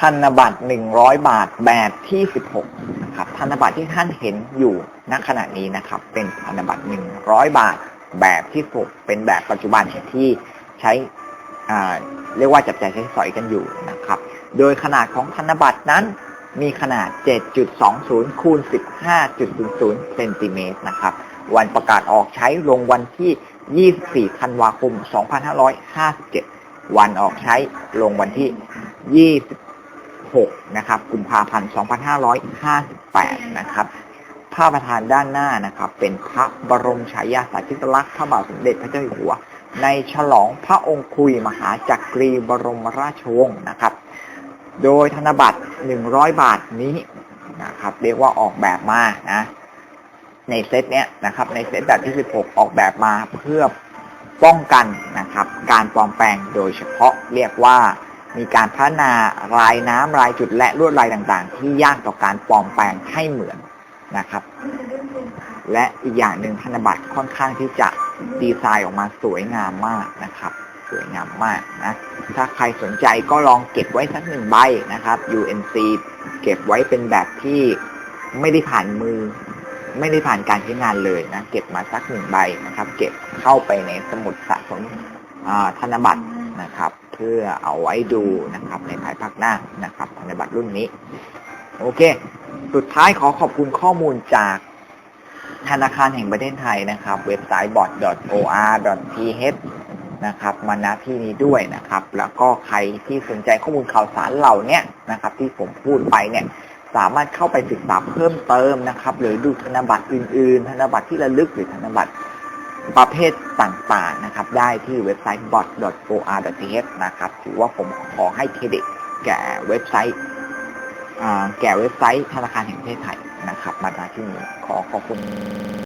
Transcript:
ธนบัตร100บาทแบบที่16นะครับธนบัตรที่ท่านเห็นอยู่ณขณะนี้นะครับ เป็นธนบัตร100บาทแบบที่6เป็นแบบปัจจุบันที่ใช้อ่าเรียกว่าจับจ่ายใช้สอยกันอยู่นะครับ โดยขนาดของธนบัตรนั้นมีขนาด 7.20 คูณ 15.00 เซนติเมตรนะครับ วันประกาศออกใช้ลงวันที่ 24 ธันวาคม 2557 วันออกใช้ลงวันที่ 26 นะครับกุมภาพันธ์ 2558 นะครับภาพประธานด้านหน้านะครับ เป็นพระบรมฉายาสาธิสลักษณ์พระบาทสมเด็จพระเจ้าอยู่หัว ในฉลองพระองค์คุยมหาจักรีบรมราชวงศ์นะครับ โดยธนบัตร 100 บาทนี้นะครับ เรียกว่าออกแบบมานะในเซตเนี้ยนะครับ ในเซตแบบที่ 16 ออกแบบมาเพื่อป้องกันนะครับ การปลอมแปลงโดยเฉพาะเรียกว่า มีการพัฒนารายน้ำรายจุดและลวดลายต่างๆ ที่ยากต่อการปลอมแปลงให้เหมือนนะครับ และอีกอย่างหนึ่งธนบัตรค่อนข้างที่จะดีไซน์ออกมาสวยงามมากนะครับ สวยงามมากนะ ถ้าใครสนใจก็ลองเก็บไว้สักหนึ่งใบนะครับ UNC เก็บไว้เป็นแบบที่ไม่ได้ผ่านมือ ไม่ได้ผ่านการใช้งานเลยนะ เก็บมาสักหนึ่งใบนะครับ เก็บเข้าไปในสมุดสะสมธนบัตร นะครับ เพื่อเอาไว้ดูนะครับในภายภาคหน้านะครับธนบัตรรุ่นนี้ โอเค สุดท้ายขอขอบคุณข้อมูลจากธนาคารแห่งประเทศไทยนะครับ เว็บไซต์ bot.or.th นะครับมาณที่นี้ด้วยนะครับ แล้วก็ใครที่สนใจข้อมูลข่าวสารเหล่านี้นะครับ ที่ผมพูดไปเนี่ยสามารถเข้าไปศึกษาเพิ่มเติมนะครับ หรือดูธนบัตรอื่นๆ ธนบัตรที่ระลึกหรือธนบัตร ประเภทต่างๆนะครับ ได้ที่เว็บไซต์ bot.or.th นะครับ ถือว่าผมขอให้เครดิตแก่เว็บไซต์แก่เว็บไซต์ธนาคารแห่งประเทศไทยนะครับ มาณที่นี้ขอขอบคุณ